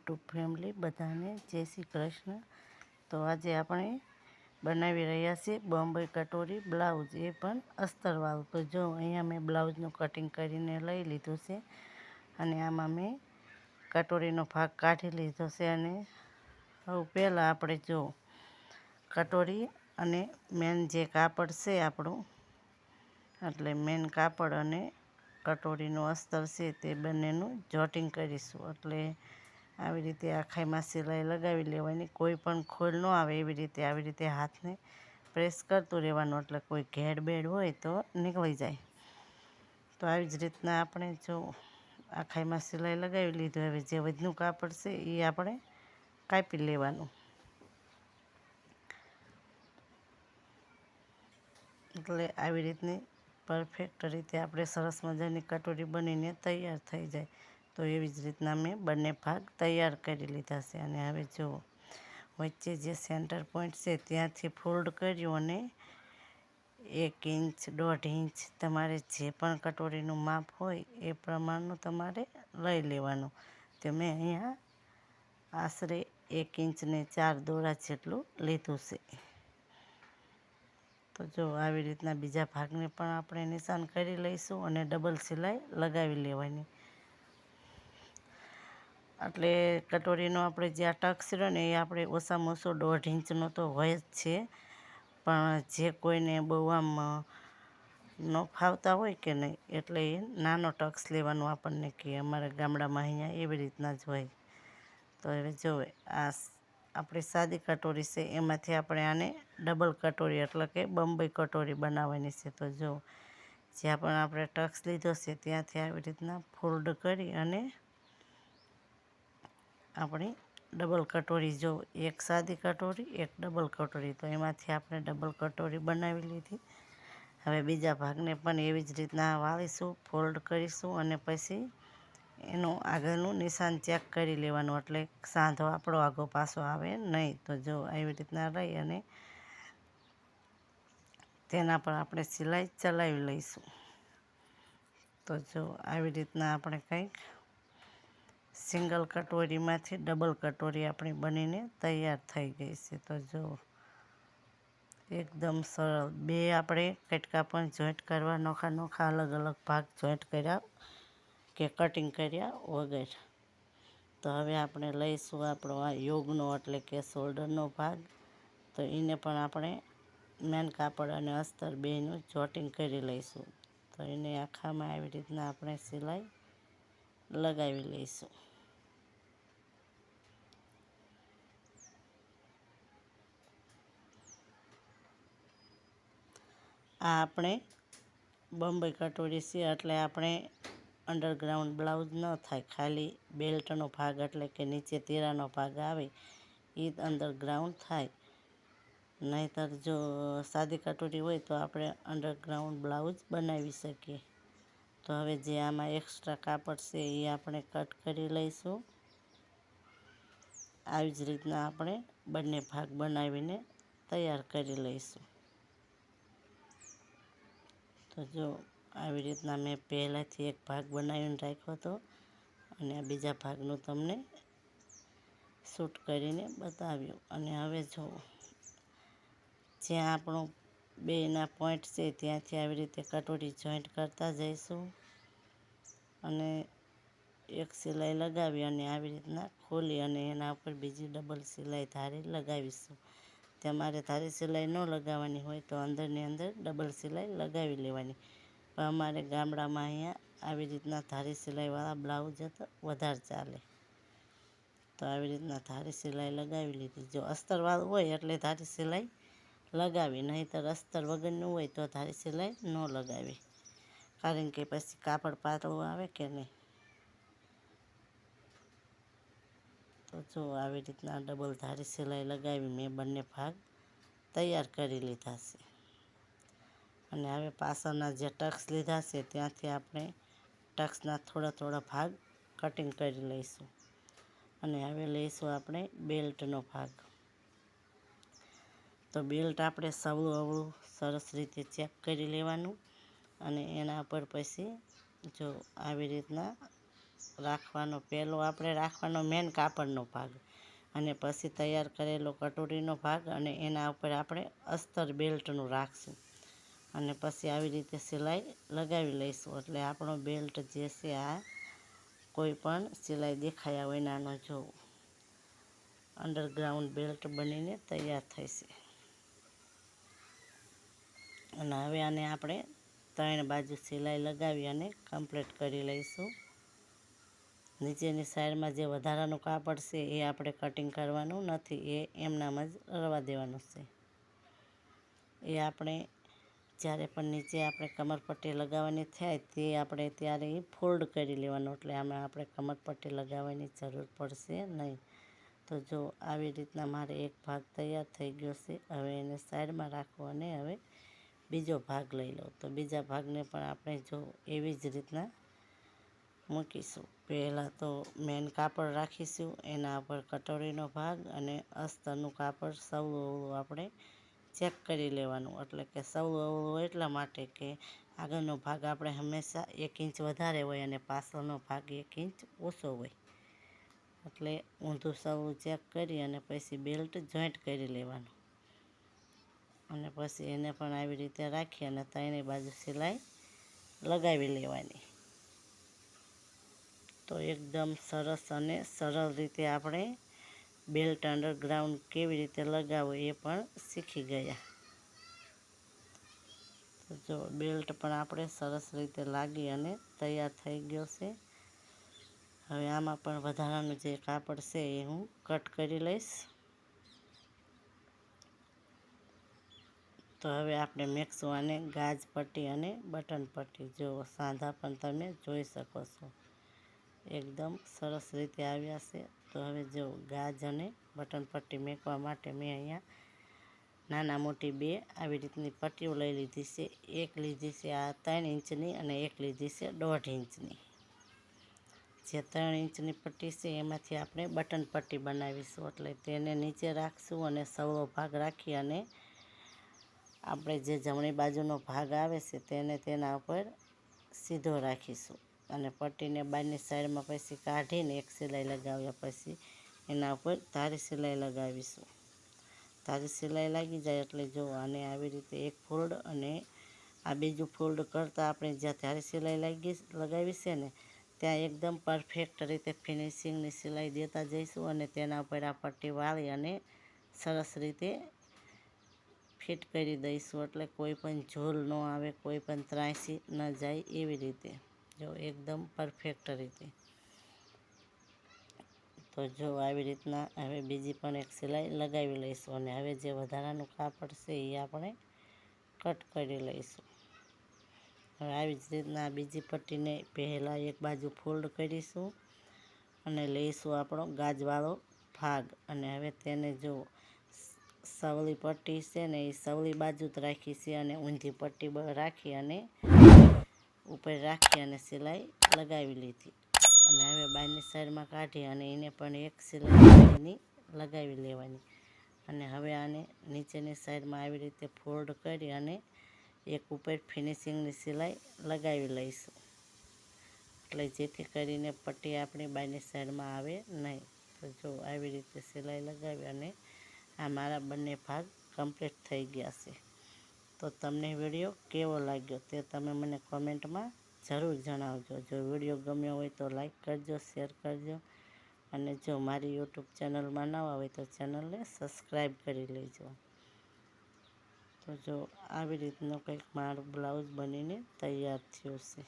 YouTube family બધાને જય શ્રી કૃષ્ણ. તો આજે આપણે બનાવી રહ્યા છીએ બોમ્બે કટોરી બ્લાઉઝ. એ પણ અસ્તરવાળું તો જો અહીંયા મેં બ્લાઉઝનું કટિંગ કરીને લઈ લીધું છે અને આમાં મેં કટોરીનો ભાગ કાઢી લીધો છે અને હવે પહેલાં આપણે જો કટોરી અને મેન જે કાપડ છે આપણું, એટલે મેન કાપડ અને કટોરીનું અસ્તર છે તે બંનેનું જોટિંગ કરીશું. એટલે આવી રીતે આખાઈમાં સિલાઈ લગાવી લેવાની, કોઈ પણ ખોલ ન આવે એવી રીતે આવી રીતે હાથને પ્રેસ કરતું રહેવાનું, એટલે કોઈ ઘેડ બેડ હોય તો નીકળી જાય. તો આવી જ રીતના આપણે જો આખાઈમાં સિલાઈ લગાવી લીધું, હવે જે વધનું કાપડ છે એ આપણે કાપી લેવાનું. એટલે આવી રીતની પરફેક્ટ રીતે આપણે સરસ મજાની કટોરી બનીને તૈયાર થઈ જાય. તો એવી જ રીતના મેં બંને ભાગ તૈયાર કરી લીધા છે. અને હવે જો વચ્ચે જે સેન્ટર પોઈન્ટ છે ત્યાંથી ફોલ્ડ કર્યું અને એક ઇંચ, દોઢ ઇંચ તમારે જે પણ કટોરીનું માપ હોય એ પ્રમાણનું તમારે લઈ લેવાનું. તો મેં અહીંયા આશરે એક ઇંચને ચાર દોરા જેટલું લીધું છે. તો જો આવી રીતના બીજા ભાગને પણ આપણે નિશાન કરી લઈશું અને ડબલ સિલાઈ લગાવી લેવાની. એટલે કટોરીનો આપણે જે આ ટક્સ ને એ આપણે ઓછામાં ઓછો દોઢ ઇંચનો તો હોય જ છે. પણ જે કોઈને બહુ આમ ન ફાવતા હોય કે નહીં, એટલે એ નાનો ટક્સ લેવાનો આપણને કે અમારા ગામડામાં અહીંયા એવી રીતના જ હોય. તો હવે જો આ આપણી સાદી કટોરી છે, એમાંથી આપણે આને ડબલ કટોરી એટલે કે બંબઈ કટોરી બનાવવાની છે. તો જો, જ્યાં પણ આપણે ટક્સ લીધો છે, ત્યાંથી આવી રીતના ફોલ્ડ કરી અને આપણી ડબલ કટોરી જો એક સાદી કટોરી, એક ડબલ કટોરી. તો એમાંથી આપણે ડબલ કટોરી બનાવી લીધી. હવે બીજા ભાગને પણ એવી જ રીતના વાળીશું, ફોલ્ડ કરીશું અને પછી એનું આગળનું નિશાન ચેક કરી લેવાનું. એટલે સાંધો આપણો આગો પાછો આવે નહીં તો જો આવી રીતના રહી અને તેના પર આપણે સિલાઈ ચલાવી લઈશું. તો જો આવી રીતના આપણે કંઈક સિંગલ કટોરીમાંથી ડબલ કટોરી આપણી બનીને તૈયાર થઈ ગઈ છે. તો જો એકદમ સરળ. બે આપણે કટકા પણ જોઈન્ટ કરવા, નોખા નોખા અલગ અલગ ભાગ જોઈન્ટ કર્યા કે કટિંગ કર્યા વગર. તો હવે આપણે લઈશું આપણો આ યોગનો એટલે કે શોલ્ડરનો ભાગ. તો એને પણ આપણે મેન કાપડ અને અસ્તર બેનું જોટિંગ કરી લઈશું. તો એને આખામાં આવી રીતના આપણે સિલાઈ લગાવી લઈશું. આ આપણે બોમ્બે કટોરી છે એટલે આપણે અંડરગ્રાઉન્ડ બ્લાઉઝ ન થાય. ખાલી બેલ્ટનો ભાગ એટલે કે નીચે તીરાનો ભાગ આવે એ જ અંડરગ્રાઉન્ડ થાય. નહીંતર જો સાદી કટોરી હોય તો આપણે અંડરગ્રાઉન્ડ બ્લાઉઝ બનાવી શકીએ. તો હવે જે આમાં એક્સ્ટ્રા કાપડ છે એ આપણે કટ કરી લઈશું. આવી જ રીતના આપણે બંને ભાગ બનાવીને તૈયાર કરી લઈશું. તો જો આવી રીતના મેં પહેલાંથી એક ભાગ બનાવીને રાખ્યો હતો અને આ બીજા ભાગનું તમને શૂટ કરીને બતાવ્યું. અને હવે જો જ્યાં આપણો બેના પોઈન્ટ છે ત્યાંથી આવી રીતે કટોરી જોઈન્ટ કરતા જઈશું. અને એક સિલાઈ લગાવી અને આવી રીતના ખોલી અને એના ઉપર બીજી ડબલ સિલાઈ ધારી લગાવીશું. તમારે ધારી સિલાઈ ન લગાવવાની હોય તો અંદરની અંદર ડબલ સિલાઈ લગાવી લેવાની. પણ અમારે ગામડામાં અહીંયા આવી રીતના ધારી સિલાઈવાળા બ્લાઉઝ હતા વધારે ચાલે. તો આવી રીતના ધારી સિલાઈ લગાવી લીધી. જો અસ્તરવાળું હોય એટલે ધારી સિલાઈ લગાવી, નહીંતર અસ્તર વગરનું હોય તો ધારી સિલાઈ ન લગાવી. કારણ કે પછી કાપડ પાતળું આવે કે નહીં? તો જો આવી રીતના ડબલ ધારી સિલાઈ લગાવી મેં બંને ભાગ તૈયાર કરી લીધા છે. અને હવે પાછળના જે ટક્સ લીધા છે ત્યાંથી આપણે ટક્સના થોડા થોડા ભાગ કટિંગ કરી લઈશું. અને હવે લઈશું આપણે બેલ્ટનો ભાગ. તો બેલ્ટ આપણે સવળું અવળું સરસ રીતે ચેક કરી લેવાનું. અને એના પર પછી જો આવી રીતના રાખવાનો, પહેલો આપણે રાખવાનો મેન કાપડનો ભાગ. અને પછી તૈયાર કરેલો કટોરીનો ભાગ અને એના ઉપર આપણે અસ્તર બેલ્ટનું રાખશું. અને પછી આવી રીતે સિલાઈ લગાવી લઈશું. એટલે આપણો બેલ્ટ જે છે આ કોઈ પણ સિલાઈ દેખાયા હોય નાનો જોવું. અંડરગ્રાઉન્ડ બેલ્ટ બનીને તૈયાર થશે અને હવે આને આપણે ત્રણ બાજુ સિલાઈ લગાવી અને કમ્પ્લીટ કરી લઈશું. નીચેની સાઈડમાં જે વધારાનું કાપડ છે એ આપણે કટિંગ કરવાનું નથી, એ એમનામ જ રવા દેવાનું છે. એ આપણે જ્યારે પણ નીચે આપણે કમરપટ્ટી લગાવવાની થાય તે આપણે ત્યારે એ ફોલ્ડ કરી લેવાનું, એટલે આમાં આપણે કમરપટ્ટી લગાવવાની જરૂર પડશે નહીં. તો જો આવી રીતના મારે એક ભાગ તૈયાર થઈ ગયો છે, હવે એને સાઈડમાં રાખો અને હવે બીજો ભાગ લઈ લો. તો બીજા ભાગને પણ આપણે જો એવી જ રીતના મૂકીશું. પહેલાં તો મેન કાપડ રાખીશું, એના ઉપર કટોરીનો ભાગ અને અસ્તરનું કાપડ સવલું અવળું આપણે ચેક કરી લેવાનું. એટલે કે સવલું અવળું એટલા માટે કે આગળનો ભાગ આપણે હંમેશા એક ઇંચ વધારે હોય અને પાછળનો ભાગ એક ઇંચ ઓછો હોય. એટલે ઊંધું સવલું ચેક કરી અને પછી બેલ્ટ જોઈન્ટ કરી લેવાનું. અને પછી એને પણ આવી રીતે રાખી અને ત્રણેય બાજુ સિલાઈ લગાવી લેવાની. તો એકદમ સરસ અને સરળ રીતે આપણે બેલ્ટ અંડરગ્રાઉન્ડ કેવી રીતે લગાવવો એ પણ શીખી ગયા. તો જો બેલ્ટ પણ આપણે સરસ રીતે લાગી અને તૈયાર થઈ ગયો છે. હવે આમાં પણ વધારાનું જે કાપડ છે એ હું કટ કરી લઈશ. તો હવે આપણે મેક્સું ગાજ પટ્ટી અને બટન પટ્ટી જો સાંધા પણ તમે જોઈ શકો છો. એકદમ સરસ રીતે આવ્યા છે. તો હવે જો ગાજ અને બટન પટ્ટી મેકવા માટે મેં અહીંયા નાના મોટી બે આવી રીતની પટ્ટીઓ લઈ લીધી છે. એક લીધી છે આ ત્રણ ઇંચની અને એક લીધી છે દોઢ ઇંચની. જે ત્રણ ઇંચની પટ્ટી છે એમાંથી આપણે બટન પટ્ટી બનાવીશું. એટલે તેને નીચે રાખશું અને સવળો ભાગ રાખી અને આપણે જે જમણી બાજુનો ભાગ આવે છે તેને તેના ઉપર સીધો રાખીશું. અને પટ્ટીને બહારની સાઈડમાં પછી કાઢીને એક સિલાઈ લગાવ્યા પછી એના ઉપર ધારી સિલાઈ લગાવીશું. ધારી સિલાઈ લાગી જાય એટલે જો આને આવી રીતે એક ફોલ્ડ અને આ બીજું ફોલ્ડ કરતાં આપણે જ્યાં ધારી સિલાઈ લાગી લગાવી છે ને, ત્યાં એકદમ પરફેક્ટ રીતે ફિનિશિંગની સિલાઈ દેતા જઈશું અને તેના ઉપર આ પટ્ટી વાળી અને સરસ રીતે ફિટ કરી દઈશું. એટલે કોઈ પણ ઝોલ ન આવે, કોઈ પણ ત્રાંસી ન જાય એવી રીતે. જો એકદમ પરફેક્ટ રીતે. તો જો આવી રીતના હવે બીજી પણ એક સિલાઈ લગાવી લઈશું અને હવે જે વધારાનું કાપડ છે એ આપણે કટ કરી લઈશું. હવે આવી જ રીતના બીજી પટ્ટીને પહેલાં એક બાજુ ફોલ્ડ કરીશું અને લઈશું આપણો ગાજવાળો ભાગ. અને હવે તેને જો સવલી પટ્ટી છે ને એ સવલી બાજુ જ રાખી છે અને ઊંધી પટ્ટી રાખી અને ઉપર રાખી અને સિલાઈ લગાવી લીધી. અને હવે બહારની સાઈડમાં કાઢી અને એને પણ એક સિલાઈની લગાવી લેવાની. અને હવે આને નીચેની સાઈડમાં આવી રીતે ફોલ્ડ કરી અને એક ઉપર ફિનિશિંગની સિલાઈ લગાવી લઈશું. એટલે જેથી કરીને પટ્ટી આપણી બાયની સાઈડમાં આવે નહીં. તો જો આવી રીતે સિલાઈ લગાવી અને આ મારા બંને ભાગ કમ્પ્લીટ થઈ ગયા છે. તો તમને વીડિયો કેવો લાગ્યો તે તમે મને કોમેન્ટમાં જરૂર જણાવજો. જો વીડિયો ગમ્યો હોય તો લાઈક કરજો, શેર કરજો અને જો મારી યુટ્યુબ ચેનલમાં નવા હોય તો ચેનલને સબસ્ક્રાઈબ કરી લેજો. તો જો આવી રીતનો કંઈક મારું બ્લાઉઝ બનીને તૈયાર થયું છે.